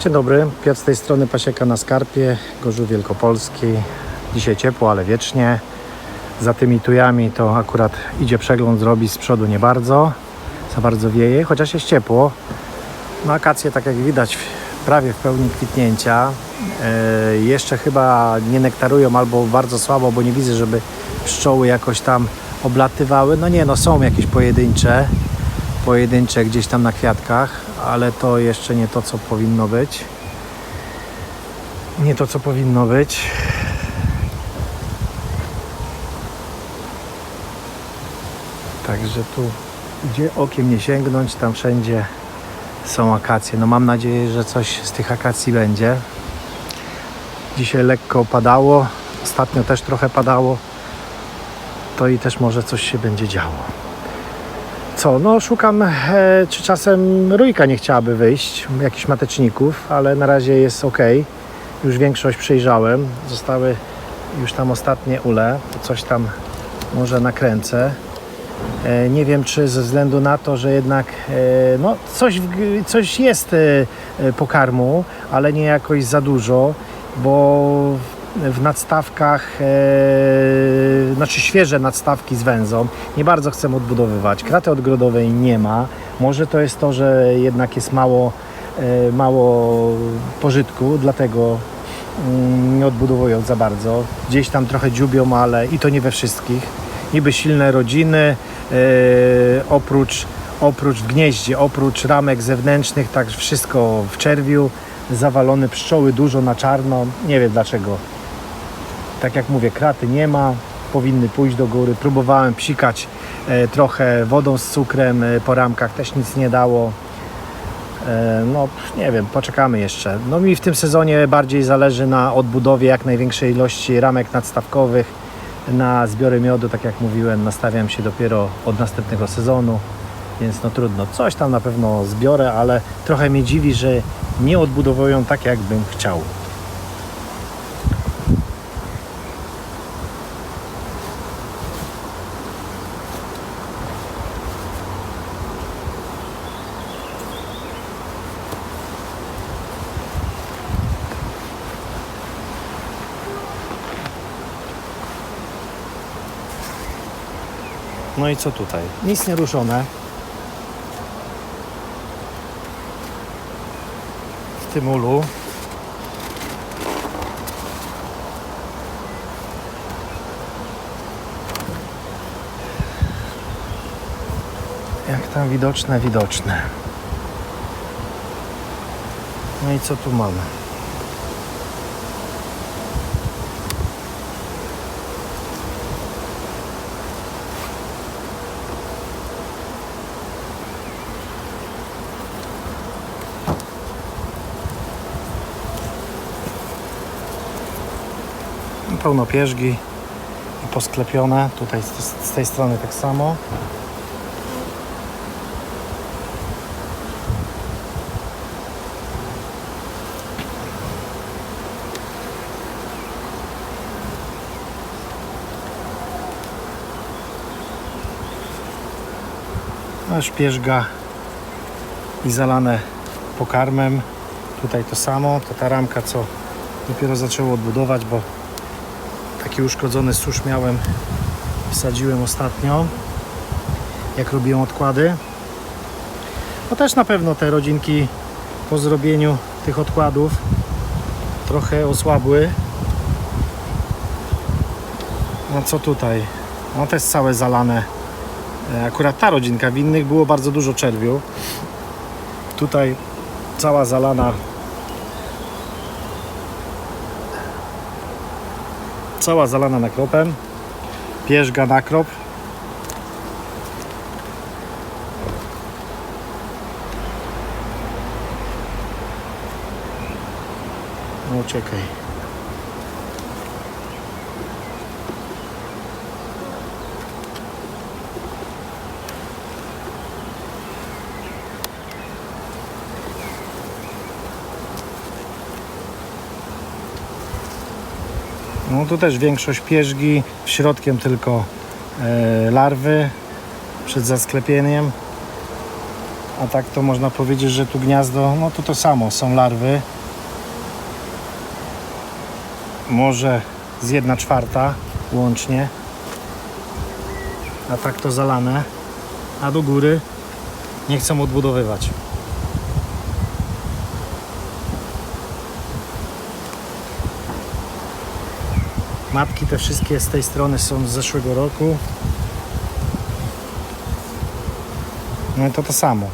Dzień dobry, Piotr z tej strony Pasieka na Skarpie, Gorzów Wielkopolski. Dzisiaj ciepło, ale wiecznie. Za tymi tujami to akurat idzie przegląd zrobić z przodu nie bardzo. Za bardzo wieje, chociaż jest ciepło. No akacje, tak jak widać, prawie w pełni kwitnięcia. E, jeszcze chyba nie nektarują albo bardzo słabo, bo nie widzę, żeby pszczoły jakoś tam oblatywały. No nie, no są jakieś pojedyncze, pojedyncze gdzieś tam na kwiatkach, ale to jeszcze nie to, co powinno być. Nie to, co powinno być. Także tu gdzie okiem nie sięgnąć, tam wszędzie są akacje. No mam nadzieję, że coś z tych akacji będzie. Dzisiaj lekko padało, ostatnio też trochę padało. To i też może coś się będzie działo. Co, no szukam, e, czy czasem rójka nie chciałaby wyjść, jakichś mateczników, ale na razie jest ok. Już większość przejrzałem. Zostały już tam ostatnie ule. Coś tam może nakręcę. E, Nie wiem, czy ze względu na to, że jednak e, no, coś, coś jest e, e, pokarmu, ale nie jakoś za dużo, bo w- nadstawkach, e, znaczy świeże nadstawki z węzą, nie bardzo chcę odbudowywać. Kraty odgrodowej nie ma. Może to jest to, że jednak jest mało, e, mało pożytku, dlatego mm, nie odbudowują za bardzo. Gdzieś tam trochę dziubią, ale i to nie we wszystkich. Niby silne rodziny, e, oprócz, oprócz w gnieździe, oprócz ramek zewnętrznych, tak wszystko w czerwiu, zawalone pszczoły dużo na czarno. Nie wiem dlaczego. Tak jak mówię, kraty nie ma, powinny pójść do góry. Próbowałem psikać e, trochę wodą z cukrem e, po ramkach, też nic nie dało. E, No, nie wiem, poczekamy jeszcze. No mi w tym sezonie bardziej zależy na odbudowie jak największej ilości ramek nadstawkowych. Na zbiory miodu, tak jak mówiłem, nastawiam się dopiero od następnego sezonu, więc no trudno. Coś tam na pewno zbiorę, ale trochę mnie dziwi, że nie odbudowują tak, jakbym chciał. No i co tutaj? Nic nie ruszone. W tym ulu. Jak tam widoczne, widoczne. No i co tu mamy? Pełno pierzgi i posklepione. Tutaj z, tej strony tak samo. Aż pierzga i zalane pokarmem. Tutaj to samo, to ta ramka co dopiero zaczęło odbudować, bo taki uszkodzony susz miałem, wsadziłem ostatnio, jak robiłem odkłady. No też na pewno te rodzinki po zrobieniu tych odkładów trochę osłabły. No co tutaj? No jest całe zalane. E, Akurat ta rodzinka, w innych było bardzo dużo czerwiu. Tutaj cała zalana cała zalana nakropem. Pierzga nakrop. No czekaj. No tu też większość pierzgi, środkiem tylko e, larwy przed zasklepieniem. A tak to można powiedzieć, że tu gniazdo, no to to samo, są larwy. Może z jedna czwarta łącznie. A tak to zalane. A do góry nie chcą odbudowywać. Matki te wszystkie z tej strony są z zeszłego roku. No i to to samo.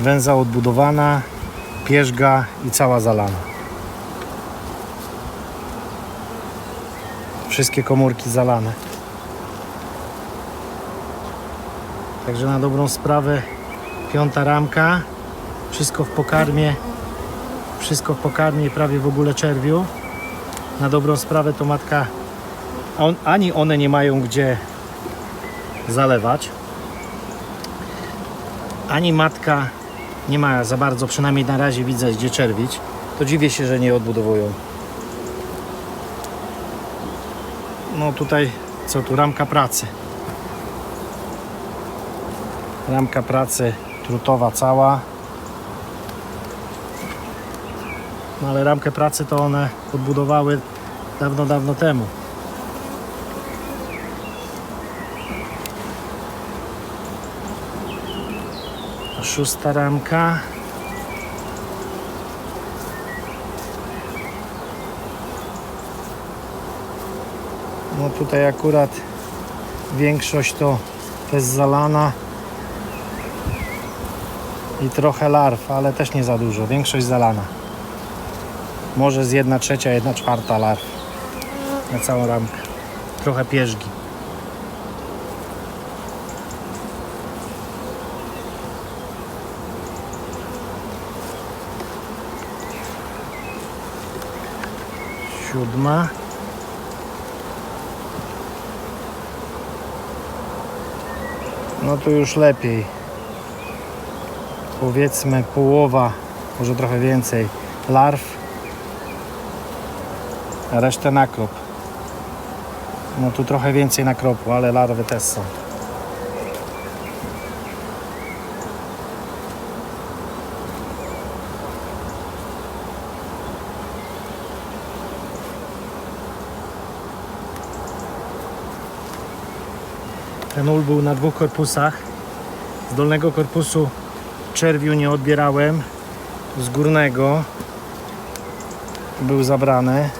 Węza odbudowana, pierzga i cała zalana. Wszystkie komórki zalane. Także na dobrą sprawę piąta ramka. Wszystko w pokarmie. Wszystko w pokarmie prawie w ogóle czerwiu. Na dobrą sprawę to matka on, ani one nie mają gdzie zalewać ani matka nie ma za bardzo, przynajmniej na razie widzę, gdzie czerwić, to dziwię się, że nie odbudowują. No tutaj, co tu, ramka pracy. Ramka pracy trutowa cała. No ale ramkę pracy to one odbudowały dawno, dawno temu. Szósta ramka. No tutaj akurat większość to, jest zalana i trochę larw, ale też nie za dużo. Większość zalana. Może z jedna trzecia, jedna czwarta larw na całą ramkę. Trochę pierzgi. siódma. No tu już lepiej. Powiedzmy połowa, może trochę więcej larw, resztę nakrop. No tu trochę więcej nakropu, ale larwy też są. Ten ul był na dwóch korpusach. Z dolnego korpusu czerwiu nie odbierałem. Z górnego był zabrany.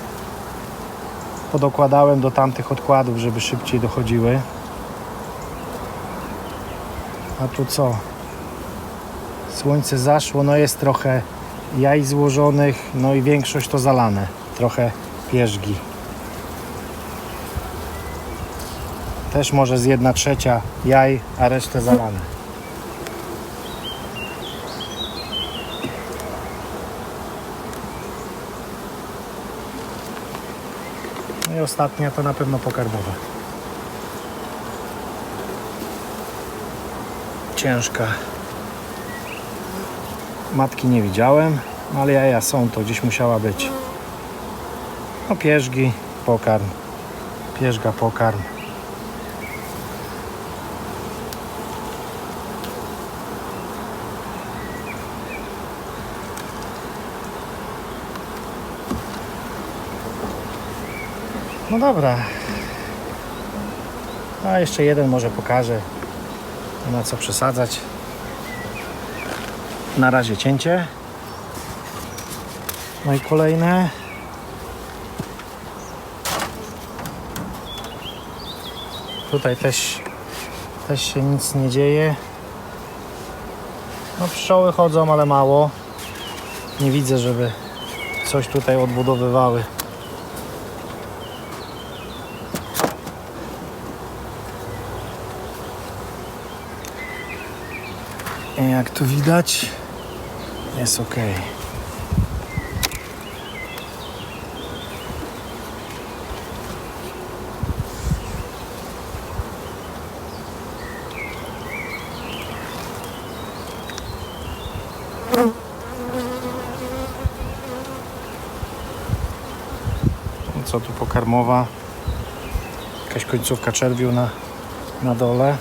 Podokładałem do tamtych odkładów, żeby szybciej dochodziły. A tu co? Słońce zaszło, no jest trochę jaj złożonych, no i większość to zalane. Trochę pierzgi. Też może z jedna trzecia jaj, a resztę zalane. Ostatnia to na pewno pokarmowa. Ciężka. Matki nie widziałem, ale jaja są, to gdzieś musiała być. No pierzgi, pokarm. Pierzga, pokarm. No dobra. A jeszcze jeden może pokażę. Nie ma co przesadzać. Na razie cięcie. No i kolejne. Tutaj też, też się nic nie dzieje. No pszczoły chodzą, ale mało. Nie widzę, żeby coś tutaj odbudowywały. Jak tu widać, jest ok. Co tu pokarmowa? Jakaś końcówka czerwiu na, na dole.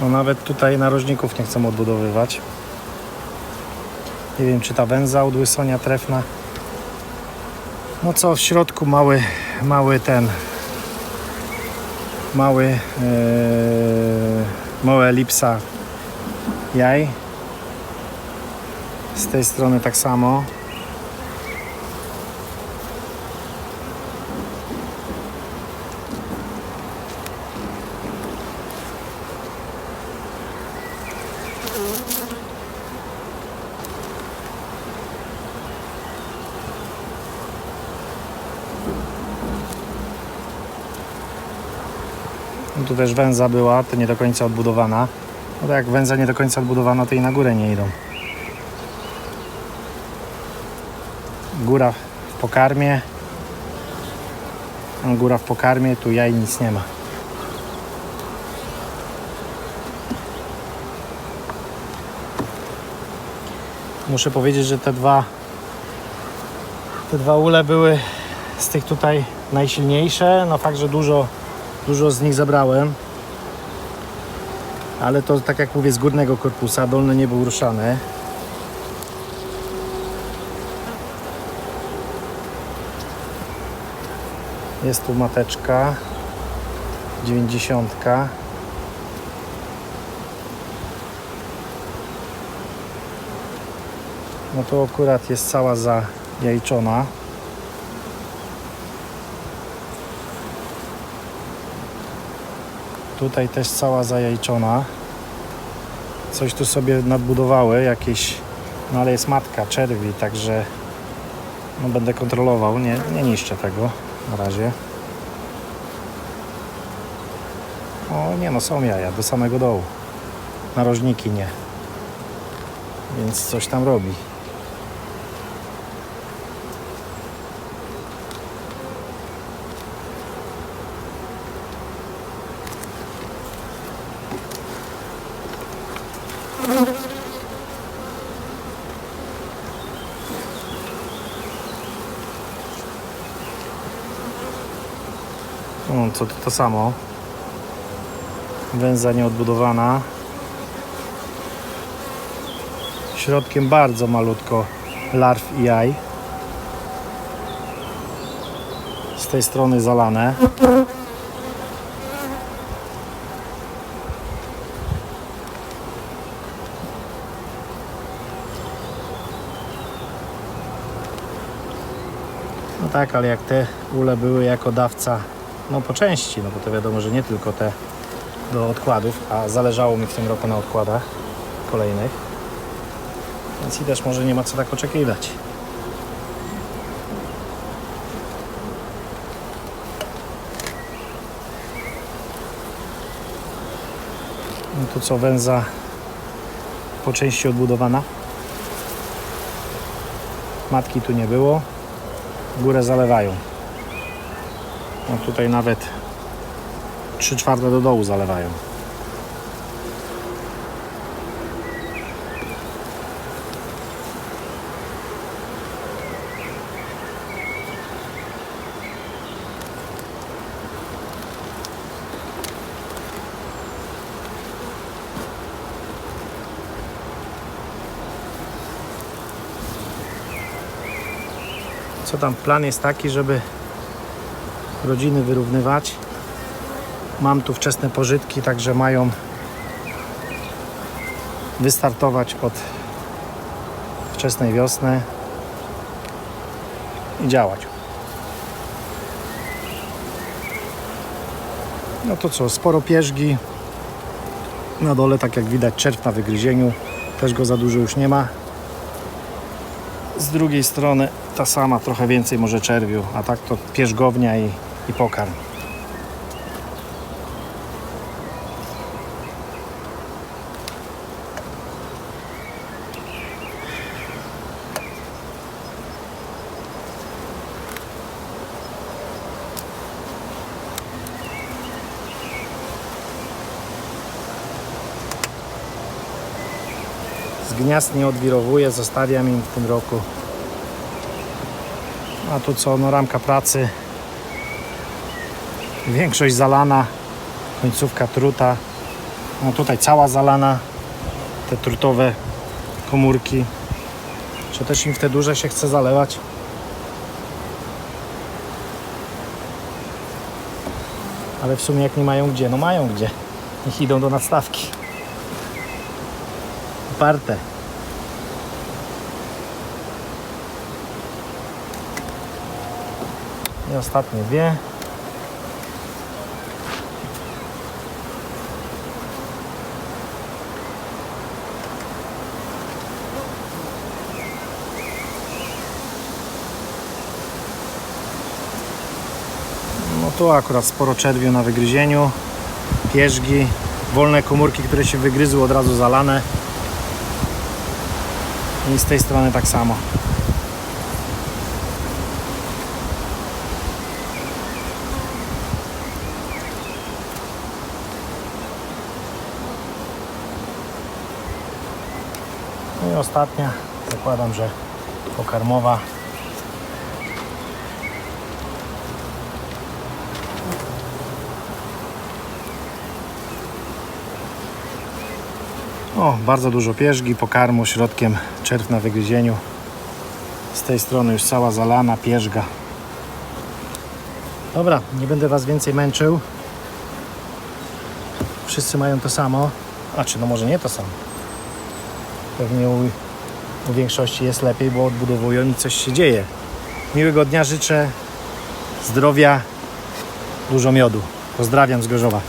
No nawet tutaj narożników nie chcą odbudowywać. Nie wiem, czy ta węza od Łysonia trefna. No co, w środku mały, mały ten, mały, yy, mała elipsa jaj. Z tej strony tak samo. Tu też węza była, to nie do końca odbudowana. No to jak węza nie do końca odbudowana, to i na górę nie idą. Góra w pokarmie. Góra w pokarmie, tu jaj nic nie ma. Muszę powiedzieć, że te dwa te dwa ule były z tych tutaj najsilniejsze. No fakt, że dużo, dużo z nich zabrałem. Ale to tak jak mówię z górnego korpusa, dolny nie był ruszany. Jest tu mateczka 90. No to akurat jest cała zajajczona. Tutaj też cała zajajczona. Coś tu sobie nadbudowały, jakieś, no ale jest matka czerwi, także no będę kontrolował, nie, nie niszczę tego na razie. O nie no, są jaja do samego dołu. Narożniki nie. Więc coś tam robi. No, co to to samo. Węza nieodbudowana. Środkiem bardzo malutko larw i jaj. Z tej strony zalane. No tak, ale jak te ule były jako dawca, no po części, no bo to wiadomo, że nie tylko te do odkładów, a zależało mi w tym roku na odkładach kolejnych. Więc i też może nie ma co tak oczekiwać. No tu co węza po części odbudowana. Matki tu nie było. Górę zalewają. No tutaj nawet 3 czwarte do dołu zalewają. Co tam? Plan jest taki, żeby rodziny wyrównywać. Mam tu wczesne pożytki, także mają wystartować od wczesnej wiosny i działać. No to co, sporo pierzgi. Na dole, tak jak widać, czerw na wygryzieniu. Też go za dużo już nie ma. Z drugiej strony ta sama, trochę więcej może czerwiu, a tak to pierzgownia i, i pokarm. Gniazd nie odwirowuję, zostawiam im w tym roku. A tu co, no ramka pracy. Większość zalana, końcówka truta. No tutaj cała zalana, te trutowe komórki. Czy też im w te duże się chce zalewać? Ale w sumie jak nie mają gdzie, no mają gdzie. Niech idą do nadstawki. Uparte. I ostatnie dwie. Tu akurat sporo czerwiu na wygryzieniu, pierzgi, wolne komórki, które się wygryzły od razu zalane. I z tej strony tak samo. No i ostatnia, zakładam, że pokarmowa O, bardzo dużo pierzgi, pokarmu, środkiem czerw na wygryzieniu. Z tej strony już cała zalana, pierzga. Dobra, nie będę Was więcej męczył. Wszyscy mają to samo. A czy no może nie to samo. Pewnie u, u większości jest lepiej, bo odbudowują i coś się dzieje. Miłego dnia życzę, zdrowia, dużo miodu. Pozdrawiam z Gorzowa.